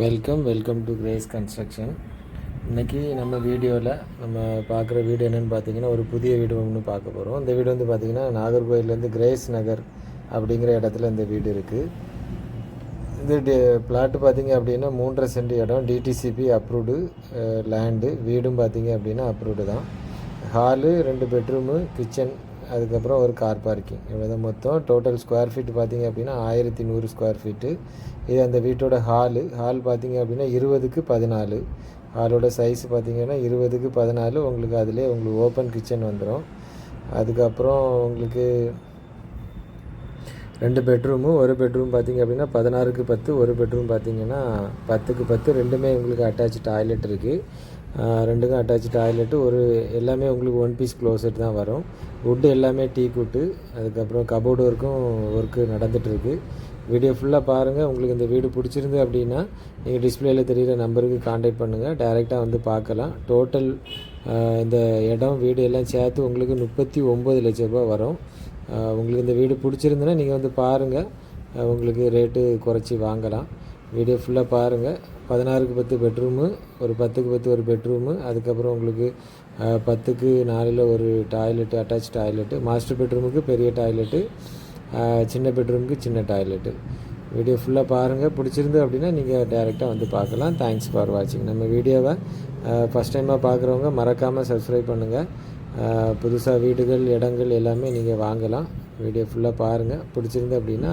Welcome welcome to Grace Construction இன்றைக்கி நம்ம வீடியோவில் நம்ம பார்க்குற வீடு என்னென்னு பார்த்தீங்கன்னா ஒரு புதிய வீடு ஒன்று பார்க்க போகிறோம் இந்த வீடு வந்து பார்த்திங்கன்னா நாகர்கோயிலேருந்து கிரேஸ் நகர் அப்படிங்கிற இடத்துல இந்த வீடு இருக்குது இது டி பிளாட்டு பார்த்திங்க அப்படின்னா மூன்றரை சென்ட் இடம். டிடிசிபி அப்ரூவ்டு லேண்டு வீடும் பார்த்திங்க அப்படின்னா அப்ரூவ்டு தான். ஹாலு ரெண்டு பெட்ரூமு கிச்சன் அதுக்கப்புறம் ஒரு கார் பார்க்கிங் இவ்வளோ தான் மொத்தம் டோட்டல் ஸ்கொயர் ஃபீட் பார்த்தீங்க அப்படின்னா ஆயிரத்தி நூறு ஸ்கொயர் ஃபீட்டு இது அந்த வீட்டோட ஹாலு ஹால் பார்த்தீங்க அப்படின்னா இருபதுக்கு பதினாலு. ஹாலோட சைஸ் பார்த்தீங்கன்னா இருபதுக்கு பதினாலு. உங்களுக்கு அதிலே உங்களுக்கு ஓப்பன் கிச்சன் வந்துடும் அதுக்கப்புறம் உங்களுக்கு ரெண்டு பெட்ரூமு ஒரு பெட்ரூம் பார்த்தீங்க அப்படின்னா பதினாறுக்கு பத்து ஒரு பெட்ரூம் பார்த்தீங்கன்னா பத்துக்கு பத்து. ரெண்டுமே உங்களுக்கு அட்டாச் டாய்லெட் இருக்குது ரெண்டுக்கும் அட்டாச் டாய்லெட்டு ஒரு எல்லாமே உங்களுக்கு ஒன் பீஸ் க்ளோசெட் தான் வரும். வுட்டு எல்லாமே டீ குட்டு அதுக்கப்புறம் கபோர்டு ஒர்க்கும் ஒர்க்கு நடந்துகிட்ருக்கு வீடியோ ஃபுல்லாக பாருங்கள் உங்களுக்கு இந்த வீடு பிடிச்சிருந்து அப்படின்னா நீங்கள் டிஸ்பிளேயில் தெரிகிற நம்பருக்கு காண்டாக்ட் பண்ணுங்கள் டைரெக்டாக வந்து பார்க்கலாம். டோட்டல் இந்த இடம் வீடு எல்லாம் சேர்த்து உங்களுக்கு முப்பத்தி ஒம்பது லட்ச ரூபா வரும். உங்களுக்கு இந்த வீடு பிடிச்சிருந்துன்னா நீங்கள் வந்து பாருங்கள் உங்களுக்கு ரேட்டு குறைச்சி வாங்கலாம். வீடியோ ஃபுல்லாக பாருங்கள் பதினாறுக்கு பத்து பெட்ரூமு ஒரு பத்துக்கு பத்து ஒரு பெட்ரூமு அதுக்கப்புறம் உங்களுக்கு பத்துக்கு நாலில் ஒரு டாய்லெட்டு அட்டாச் டாய்லெட்டு மாஸ்டர் பெட்ரூமுக்கு பெரிய டாய்லெட்டு சின்ன பெட்ரூமுக்கு சின்ன டாய்லெட்டு வீடியோ ஃபுல்லாக பாருங்கள் பிடிச்சிருந்து அப்படின்னா நீங்கள் டேரெக்டாக வந்து பார்க்கலாம். தேங்க்ஸ் ஃபார் வாட்சிங் நம்ம வீடியோவை ஃபஸ்ட் டைமாக பார்க்குறவங்க மறக்காமல் சப்ஸ்கிரைப் பண்ணுங்கள் புதுசாக வீடுகள் இடங்கள் எல்லாமே நீங்கள் வாங்கலாம். வீடியோ ஃபுல்லாக பாருங்கள் பிடிச்சிருந்து அப்படின்னா